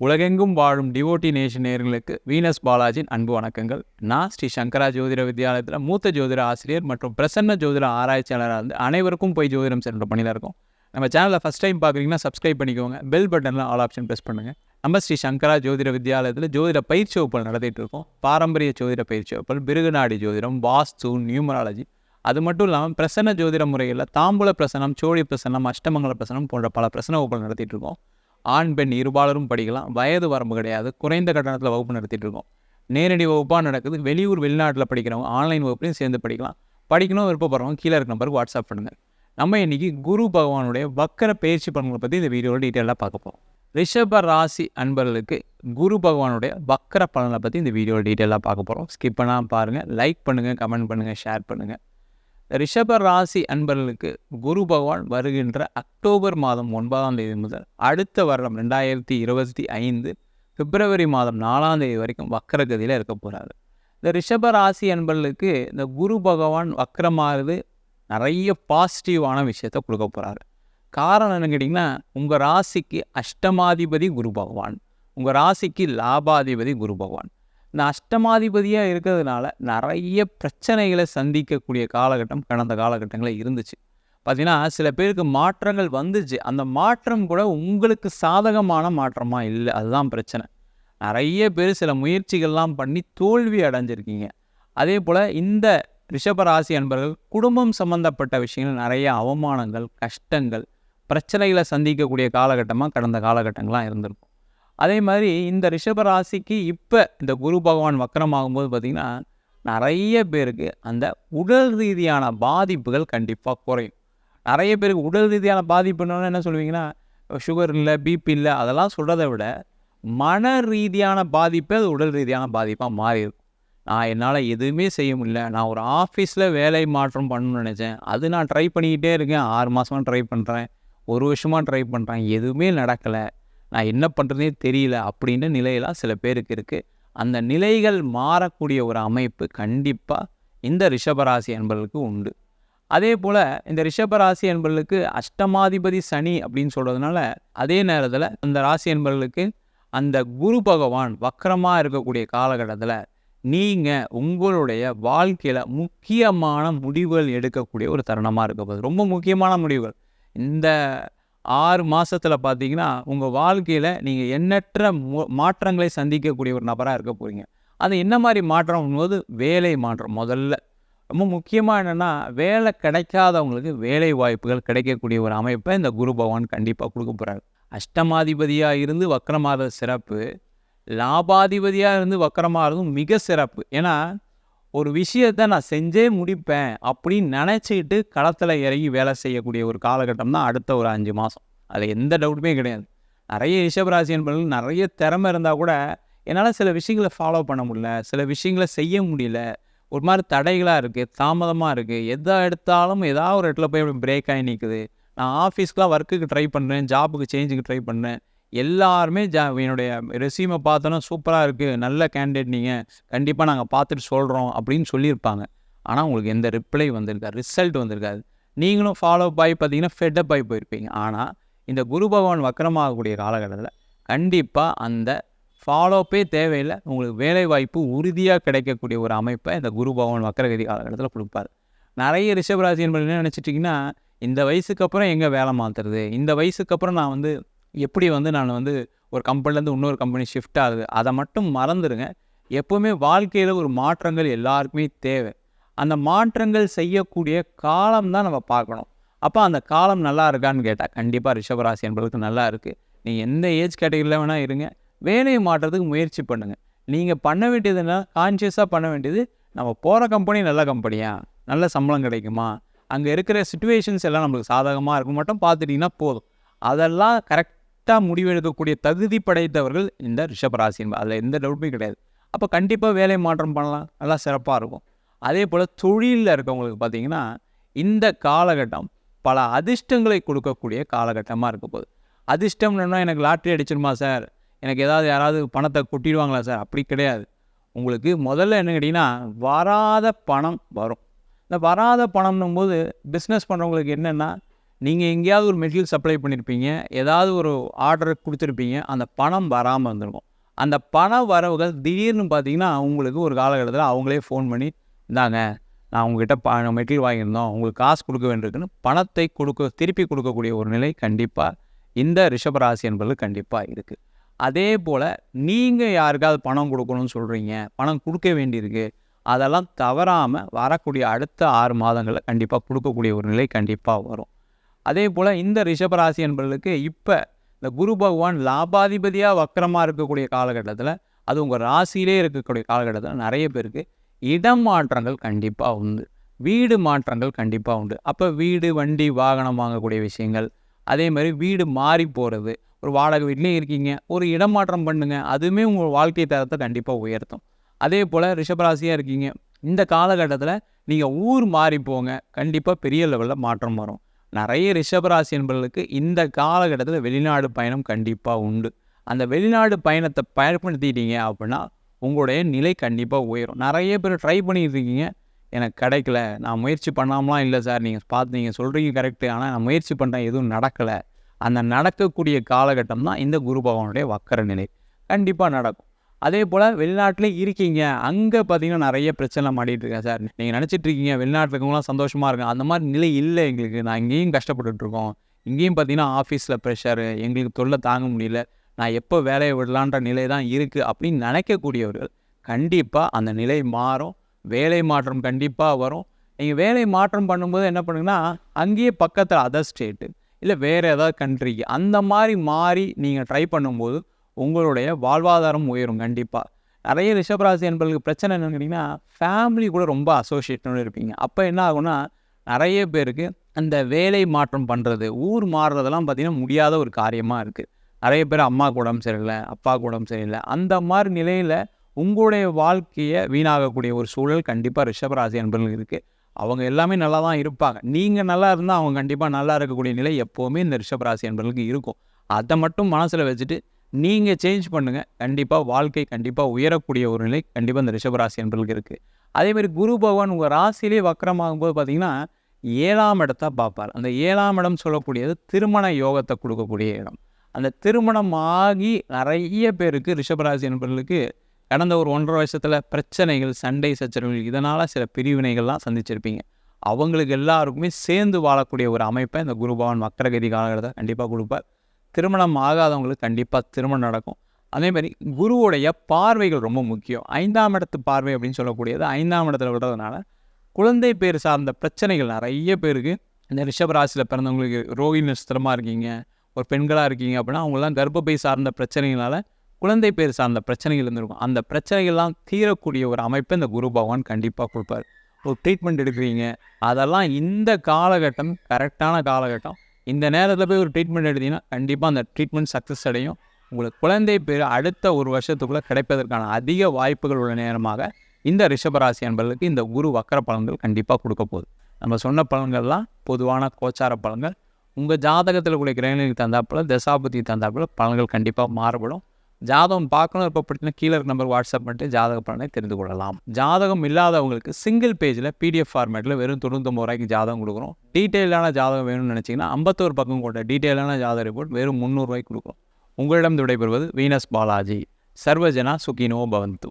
உலகெங்கும் வாழும் devotee nation நேர்களுக்கு வீனஸ் பாலாஜின் அன்பு வணக்கங்கள். நான் ஸ்ரீ சங்கரா ஜோதிட வித்யாலயத்தில் மூத்த ஜோதிட ஆசிரியர் மற்றும் பிரசன்ன ஜோதிட ஆராய்ச்சியாளராக இருந்து அனைவருக்கும் போய் ஜோதிடம் சென்ற பணியில் இருக்கோம். நம்ம சேனலில் ஃபஸ்ட் டைம் பார்க்குறீங்கன்னா சப்ஸ்கிரைப் பண்ணிக்கோங்க. பெல் பட்டனில் ஆல் ஆப்ஷன் ப்ரெஸ் பண்ணுங்கள் நம்ம ஸ்ரீ சங்கரா ஜோதிட வித்யாலயத்தில் ஜோதிட பயிற்சி வகுப்புகள் நடத்திட்டு இருக்கோம். பாரம்பரிய ஜோதிட பயிற்சி வகுப்புகள் பிருகுநாடி ஜோதிடம் வாஸ்து நியூமராலஜி. அது மட்டும் இல்லாமல் பிரசன்ன ஜோதிட முறையில் தாம்பூல பிரசனம் சோழி பிரசனம் அஷ்டமங்கல பிரசனம் போன்ற பல பிரசன வகுப்புகள் நடத்திட்டு இருக்கோம். ஆண் பெண் இருபாலரும் படிக்கலாம். வயது வரம்பு கிடையாது. குறைந்த கட்டணத்தில் வகுப்பு நடத்திட்டு இருக்கோம். நேரடி வகுப்பாக நடக்குது. வெளியூர் வெளிநாட்டில் படிக்கிறவங்க ஆன்லைன் வகுப்புலையும் சேர்ந்து படிக்கலாம். படிக்கணும் விருப்பப்படுறவங்க கீழே இருக்க நம்பருக்கு வாட்ஸ்அப் பண்ணுங்கள் நம்ம இன்றைக்கி குரு பகவானுடைய வக்கர பயிற்சி பலன்களை பற்றி இந்த வீடியோவில் டீட்டெயிலாக பார்க்க போகிறோம் ரிஷப ராசி அன்பர்களுக்கு குரு பகவானுடைய வக்கர பலனை பற்றி இந்த வீடியோவில் டீட்டெயிலாக பார்க்க போகிறோம் ஸ்கிப் பண்ணாமல் பாருங்கள் லைக் பண்ணுங்கள் கமெண்ட் பண்ணுங்கள் ஷேர் பண்ணுங்கள் ரிஷப ராசி அன்பர்களுக்கு குரு பகவான் வருகின்ற அக்டோபர் மாதம் ஒன்பதாம் தேதி முதல் அடுத்த வருடம் ரெண்டாயிரத்தி இருபத்தி ஐந்து பிப்ரவரி மாதம் நாலாம் தேதி வரைக்கும் வக்கரகதியில் இருக்க போகிறாரு இந்த ரிஷப ராசி அன்பர்களுக்கு இந்த குரு பகவான் வக்கரமாகிறது நிறைய பாசிட்டிவான விஷயத்த கொடுக்க போகிறாரு காரணம் என்னன்னு கேட்டிங்கன்னா உங்கள் ராசிக்கு அஷ்டமாதிபதி குரு பகவான் உங்கள் ராசிக்கு லாபாதிபதி குரு பகவான். இந்த அஷ்டமாதிபதியாக இருக்கிறதுனால நிறைய பிரச்சனைகளை சந்திக்கக்கூடிய காலகட்டம் கடந்த காலகட்டங்களில் இருந்துச்சு. பார்த்திங்கன்னா சில பேருக்கு மாற்றங்கள் வந்துச்சு. அந்த மாற்றம் கூட உங்களுக்கு சாதகமான மாற்றமாக இல்லை அதுதான் பிரச்சனை. நிறைய பேர் சில முயற்சிகள்லாம் பண்ணி தோல்வி அடைஞ்சிருக்கீங்க. அதே போல் இந்த ரிஷபராசி அன்பர்கள் குடும்பம் சம்பந்தப்பட்ட விஷயங்கள் நிறைய அவமானங்கள் கஷ்டங்கள் பிரச்சனைகளை சந்திக்கக்கூடிய காலகட்டமாக கடந்த காலகட்டங்களாக இருந்திருக்கும். அதே மாதிரி இந்த ரிஷபராசிக்கு இப்போ இந்த குரு பகவான் வக்கரமாகும்போது பார்த்திங்கன்னா நிறைய பேருக்கு அந்த உடல் ரீதியான பாதிப்புகள் கண்டிப்பாக குறையும். நிறைய பேருக்கு உடல் ரீதியான பாதிப்புன்னு என்ன சொல்லுவீங்கன்னா சுகர் இல்லை பிபி இல்லை அதெல்லாம் சொல்கிறத விட மன ரீதியான பாதிப்பு அது உடல் ரீதியான பாதிப்பாக மாறிடும் நான் என்னால் எதுவுமே செய்ய முடியல. நான் ஒரு ஆஃபீஸில் வேலை மாற்றம் பண்ணணும்னு நினச்சேன். அது நான் ட்ரை பண்ணிக்கிட்டே இருக்கேன். ஆறு மாதமாக ட்ரை பண்ணுறேன் ஒரு வருஷமாக ட்ரை பண்ணுறேன் எதுவுமே நடக்கலை. நான் என்ன பண்ணுறதே தெரியல அப்படின்ற நிலையெல்லாம் சில பேருக்கு இருக்குது அந்த நிலைகள் மாறக்கூடிய ஒரு அமைப்பு கண்டிப்பாக இந்த ரிஷபராசி என்பவர்களுக்கு உண்டு. அதே போல் இந்த ரிஷபராசி என்பர்களுக்கு அஷ்டமாதிபதி சனி அப்படின்னு சொல்கிறதுனால அதே நேரத்தில் அந்த ராசி என்பவர்களுக்கு அந்த குரு பகவான் வக்கரமாக இருக்கக்கூடிய காலகட்டத்தில் நீங்கள் உங்களுடைய வாழ்க்கையில் முக்கியமான முடிவுகள் எடுக்கக்கூடிய ஒரு தருணமாக இருக்க போகுது. ரொம்ப முக்கியமான முடிவுகள். இந்த ஆறு மாதத்தில் பார்த்தீங்கன்னா உங்கள் வாழ்க்கையில் நீங்கள் எண்ணற்ற மு மாற்றங்களை சந்திக்கக்கூடிய ஒரு நபராக இருக்க போகிறீங்க அது என்ன மாதிரி மாற்றம்? போது வேலை மாற்றம் முதல்ல. ரொம்ப முக்கியமாக என்னென்னா வேலை கிடைக்காதவங்களுக்கு வேலை வாய்ப்புகள் கிடைக்கக்கூடிய ஒரு அமைப்பை இந்த குரு பகவான் கண்டிப்பாக கொடுக்க போகிறாரு அஷ்டமாதிபதியாக இருந்து வக்கரமாகிறது சிறப்பு லாபாதிபதியாக இருந்து வக்கரமாகிறதும் மிக சிறப்பு. ஏன்னா ஒரு விஷயத்தை நான் செஞ்சே முடிப்பேன் அப்படின்னு நினச்சிக்கிட்டு களத்தில் இறங்கி வேலை செய்யக்கூடிய ஒரு காலகட்டம் தான் அடுத்த ஒரு அஞ்சு மாதம் அதில் எந்த டவுட்டுமே கிடையாது. நிறைய ரிஷபராசி என்பவர்கள் நிறைய திறமை இருந்தால் கூட என்னால் சில விஷயங்களை ஃபாலோ பண்ண முடியல சில விஷயங்களை செய்ய முடியல. ஒரு மாதிரி தடைகளாக இருக்குது தாமதமாக இருக்குது எதை எடுத்தாலும் ஏதாவது ஒரு இடத்துல போய் பிரேக் ஆகி நிற்குது நான் ஆஃபீஸ்க்குலாம் ஒர்க்குக்கு ட்ரை பண்ணுறேன் ஜாபுக்கு சேஞ்சுக்கு ட்ரை பண்ணுறேன் எல்லாருமே ஜா என்னுடைய ரெசியூமை பார்த்தோன்னா சூப்பராக இருக்குது நல்ல கேண்டிடேட் நீங்கள் கண்டிப்பாக நாங்கள் பார்த்துட்டு சொல்கிறோம் அப்படின்னு சொல்லியிருப்பாங்க. ஆனால் உங்களுக்கு எந்த ரிப்ளை வந்திருக்காது. ரிசல்ட் வந்திருக்காது. நீங்களும் ஃபாலோ ஆகி பார்த்தீங்கன்னா ஃபெட்டப் ஆகி போயிருப்பீங்க. ஆனால் இந்த குரு பகவான் வக்கரமாகக்கூடிய காலகட்டத்தில் கண்டிப்பாக அந்த ஃபாலோப்பே தேவையில்லை. உங்களுக்கு வேலை வாய்ப்பு உறுதியாக கிடைக்கக்கூடிய ஒரு அமைப்பை இந்த குரு பகவான் வக்கரகதி காலகட்டத்தில் கொடுப்பாரு. நிறைய ரிஷபராசி என்பது என்ன நினச்சிட்டிங்கன்னா இந்த வயசுக்கு அப்புறம் எங்கே வேலை மாற்றுறது இந்த வயசுக்கு அப்புறம் நான் வந்து எப்படி வந்து நான் வந்து ஒரு கம்பெனிலேருந்து இன்னொரு கம்பெனி ஷிஃப்ட் ஆகுது அதை மட்டும் மறந்துடுங்க எப்போவுமே வாழ்க்கையில் ஒரு மாற்றங்கள் எல்லாருக்குமே தேவை. அந்த மாற்றங்கள் செய்யக்கூடிய காலம் தான் நம்ம பார்க்கணும். அப்போ அந்த காலம் நல்லா இருக்கான்னு கேட்டால் கண்டிப்பாக ரிஷபராசி என்பதுக்கு நல்லா இருக்குது நீங்கள் எந்த ஏஜ் கேட்டகரியில் வேணால் இருங்க. வேலையை மாற்றுறதுக்கு முயற்சி பண்ணுங்கள் நீங்கள் பண்ண வேண்டியதுன்னா கான்ஷியஸாக பண்ண வேண்டியது நம்ம போகிற கம்பெனி நல்ல கம்பெனியா நல்ல சம்பளம் கிடைக்குமா? அங்கே இருக்கிற சுச்சுவேஷன்ஸ் எல்லாம் நம்மளுக்கு சாதகமாக இருக்கும். மட்டும் பார்த்துட்டிங்கன்னா போதும். அதெல்லாம் கரெக்ட் கரெக்டாக முடிவெடுக்கக்கூடிய தகுதி படைத்தவர்கள் இந்த ரிஷபராசி அதில் எந்த டவுட்டுமே கிடையாது. அப்போ கண்டிப்பாக வேலை மாற்றம் பண்ணலாம். நல்லா சிறப்பாக இருக்கும். அதே போல் தொழிலில் இருக்கவங்களுக்கு பார்த்தீங்கன்னா இந்த காலகட்டம் பல அதிர்ஷ்டங்களை கொடுக்கக்கூடிய காலகட்டமாக இருக்க போகுது. அதிர்ஷ்டம்னா எனக்கு லாட்ரி அடிச்சிருமா சார்? எனக்கு ஏதாவது யாராவது பணத்தை கொட்டிடுவாங்களா சார்? அப்படி கிடையாது. உங்களுக்கு முதல்ல என்ன கேட்டிங்கன்னா வராத பணம் வரும். இந்த வராத பணம்னும் போது பிஸ்னஸ் பண்ணுறவங்களுக்கு என்னென்னா நீங்கள் எங்கேயாவது ஒரு மெட்டீரியல் சப்ளை பண்ணியிருப்பீங்க ஏதாவது ஒரு ஆர்டர் கொடுத்துருப்பீங்க அந்த பணம் வராமல் இருந்திருக்கும். அந்த பண வரவுகள் திடீர்னு பார்த்தீங்கன்னா உங்களுக்கு ஒரு காலகட்டத்தில் அவங்களே ஃபோன் பண்ணி இந்தாங்க நான் உங்ககிட்ட ப மெட்டீரியல் வாங்கியிருந்தோம் உங்களுக்கு காசு கொடுக்க வேண்டியிருக்குன்னு பணத்தை கொடுக்க திருப்பி கொடுக்கக்கூடிய ஒரு நிலை கண்டிப்பாக இந்த ரிஷபராசி என்பது கண்டிப்பாக இருக்குது அதே போல் நீங்கள் யாருக்காவது பணம் கொடுக்கணும்னு சொல்கிறீங்க பணம் கொடுக்க வேண்டியிருக்கு அதெல்லாம் தவறாமல் வரக்கூடிய அடுத்த ஆறு மாதங்களில் கண்டிப்பாக கொடுக்கக்கூடிய ஒரு நிலை கண்டிப்பாக வரும். அதே போல் இந்த ரிஷபராசி என்பவர்களுக்கு இப்போ இந்த குரு பகவான் லாபாதிபதியாக வக்கரமாக இருக்கக்கூடிய காலகட்டத்தில் அது உங்கள் ராசியிலே இருக்கக்கூடிய காலகட்டத்தில் நிறைய பேருக்கு இடம் மாற்றங்கள் கண்டிப்பாக உண்டு. வீடு மாற்றங்கள் கண்டிப்பாக உண்டு. அப்போ வீடு வண்டி வாகனம் வாங்கக்கூடிய விஷயங்கள் அதே மாதிரி வீடு மாறி போகிறது ஒரு வாடகை வீட்லேயே இருக்கீங்க ஒரு இடம் மாற்றம் பண்ணுங்க அதுவுமே உங்கள் வாழ்க்கை தரத்தை கண்டிப்பாக உயர்த்தும். அதே போல் ரிஷபராசியாக இருக்கீங்க இந்த காலகட்டத்தில் நீங்கள் ஊர் மாறி போங்க கண்டிப்பாக பெரிய லெவலில் மாற்றம் வரும். நிறைய ரிஷபராசி என்பவர்களுக்கு இந்த காலகட்டத்தில் வெளிநாடு பயணம் கண்டிப்பாக உண்டு. அந்த வெளிநாடு பயணத்தை பயன்படுத்திட்டீங்க அப்படின்னா உங்களுடைய நிலை கண்டிப்பாக உயரும். நிறைய பேர் ட்ரை பண்ணிகிட்டு இருக்கீங்க. எனக்கு கிடைக்கல. நான் முயற்சி பண்ணாமலாம் இல்லை சார் நீங்கள் பார்த்து நீங்கள் சொல்கிறீங்க கரெக்டு ஆனால் நான் முயற்சி பண்ணுறேன் எதுவும் நடக்கலை. அந்த நடக்கக்கூடிய காலகட்டம் தான் இந்த குரு பகவானுடைய வக்கர நிலை. கண்டிப்பாக நடக்கும். அதே போல் வெளிநாட்டிலே இருக்கீங்க. அங்கே பார்த்தீங்கன்னா நிறைய பிரச்சனை மாட்டிகிட்டு இருக்கேன் சார். நீங்கள் நினச்சிட்டு இருக்கீங்க வெளிநாட்டில் இருக்கவங்களாம் சந்தோஷமாக இருக்கும் அந்த மாதிரி நிலை இல்லை எங்களுக்கு. நான் இங்கேயும் கஷ்டப்பட்டுட்ருக்கோம் இங்கேயும் பார்த்தீங்கன்னா ஆஃபீஸில் ப்ரெஷரு எங்களுக்கு தொல்லை தாங்க முடியல. நான் எப்போ வேலையை விடலான்ற நிலை தான் இருக்குது அப்படின்னு நினைக்கக்கூடியவர்கள் கண்டிப்பாக அந்த நிலை மாறும். வேலை மாற்றம் கண்டிப்பாக வரும். நீங்கள் வேலை மாற்றம் பண்ணும்போது என்ன பண்ணுங்கன்னா அங்கேயே பக்கத்தில் அதர் ஸ்டேட்டு இல்லை வேறு ஏதாவது கண்ட்ரிக்கு அந்த மாதிரி மாறி நீங்கள் ட்ரை பண்ணும்போது உங்களுடைய வாழ்வாதாரம் உயரும் கண்டிப்பாக நிறைய ரிஷபராசி என்பர்களுக்கு பிரச்சனை என்னன்னு கேட்டிங்கன்னா ஃபேமிலி கூட ரொம்ப அசோசியேட்னு இருப்பீங்க. அப்போ என்ன ஆகும்னா நிறைய பேருக்கு அந்த வேலை மாற்றம் பண்ணுறது ஊர் மாறுறதெல்லாம் பார்த்திங்கன்னா முடியாத ஒரு காரியமாக இருக்குது நிறைய பேர் அம்மாவுக்கு உடம்பு சரியில்லை அப்பாவுக்கு உடம்பு சரியில்லை. அந்த மாதிரி நிலையில் உங்களுடைய வாழ்க்கையை வீணாகக்கூடிய ஒரு சூழல் கண்டிப்பாக ரிஷபராசி என்பர்களுக்கு இருக்குது அவங்க எல்லாமே நல்லா தான் இருப்பாங்க. நீங்கள் நல்லா இருந்தால் அவங்க கண்டிப்பாக நல்லா இருக்கக்கூடிய நிலை எப்போவுமே இந்த ரிஷபராசி என்பர்களுக்கு இருக்கும். அதை மட்டும் மனசில் வச்சுட்டு நீங்கள் சேஞ்ச் பண்ணுங்கள் கண்டிப்பாக வாழ்க்கை கண்டிப்பாக உயரக்கூடிய ஒரு நிலை கண்டிப்பாக இந்த ரிஷபராசி என்பர்களுக்கு இருக்குது அதேமாதிரி குரு பகவான் உங்கள் ராசியிலே வக்கரமாகும் போது பார்த்திங்கன்னா ஏழாம் இடத்த பார்ப்பார். அந்த ஏழாம் இடம் சொல்லக்கூடியது திருமண யோகத்தை கொடுக்கக்கூடிய இடம். அந்த திருமணம் ஆகி நிறைய பேருக்கு ரிஷபராசி என்பவர்களுக்கு கடந்த ஒரு ஒன்றரை வருஷத்தில் பிரச்சனைகள் சண்டை சச்சரவுகள் இதனால் சில பிரிவினைகள்லாம் சந்திச்சிருப்பீங்க. அவங்களுக்கு எல்லாருக்குமே சேர்ந்து வாழக்கூடிய ஒரு அமைப்பை இந்த குருபவன் மக்கரகதி காலகட்டத்தை கண்டிப்பாக கொடுப்பார். திருமணம் ஆகாதவங்களுக்கு கண்டிப்பாக திருமணம் நடக்கும். அதே மாதிரி குருவுடைய பார்வைகள் ரொம்ப முக்கியம். ஐந்தாம் இடத்து பார்வை அப்படின்னு சொல்லக்கூடியது ஐந்தாம் இடத்துல விடுறதுனால குழந்தை பேர் சார்ந்த பிரச்சனைகள் நிறைய பேருக்கு இந்த ரிஷபராசியில் பிறந்தவங்களுக்கு ரோஹி நட்சத்திரமாக இருக்கீங்க ஒரு பெண்களாக இருக்கீங்க அப்படின்னா அவங்களாம் கர்ப்பப்பை சார்ந்த பிரச்சனைகளால் குழந்தை பேர் சார்ந்த பிரச்சனைகள் இருந்திருக்கும். அந்த பிரச்சனைகள்லாம் தீரக்கூடிய ஒரு அமைப்பை இந்த குரு பகவான் கண்டிப்பாக கொடுப்பார். ஒரு ட்ரீட்மெண்ட் எடுக்கிறீங்க. அதெல்லாம் இந்த காலகட்டம் கரெக்டான காலகட்டம். இந்த நேரத்தில் போய் ஒரு ட்ரீட்மெண்ட் எடுத்தீங்கன்னா கண்டிப்பாக அந்த ட்ரீட்மெண்ட் சக்ஸஸ் அடையும். உங்களுக்கு குழந்தை பேர் அடுத்த ஒரு வருஷத்துக்குள்ளே கிடைப்பதற்கான அதிக வாய்ப்புகள் உள்ள நேரமாக இந்த ரிஷபராசி என்பதற்கு இந்த குரு வக்கர பலன்கள் கண்டிப்பாக கொடுக்க போகுது. நம்ம சொன்ன பலன்கள்லாம் பொதுவான கோச்சார பலன்கள். உங்கள் ஜாதகத்தில் கூடிய கிரகங்களுக்கு தந்தாப்பில் தசாபதி தந்தாப்பில் பலன்கள் கண்டிப்பாக மாறுபடும். ஜாதகம் பார்க்கணும் இப்போ பிடிச்சினா கீழே இருக்க நம்பர் வாட்ஸ்அப் பண்ணிட்டு ஜாதக பலனை தெரிந்து கொள்ளலாம். ஜாதகம் இல்லாதவங்களுக்கு சிங்கிள் பேஜில் பிடிஎஃப் ஃபார்மேட்டில் வெறும் தொண்ணூத்தொம்பது ரூபாய்க்கு ஜாதகம் கொடுக்குறோம் டீட்டெயிலான ஜாதகம் வேணும்னு நினச்சிங்கன்னா ஐம்பத்தோரு பக்கம் கொண்ட டீட்டெயிலான ஜாதக ரிப்போர்ட் வெறும் முந்நூறுரூவாய்க்கு கொடுக்குறோம் உங்களிடம் விடைபெறுவது வீனஸ் பாலாஜி. சர்வஜனா சுகினோ பவந்து.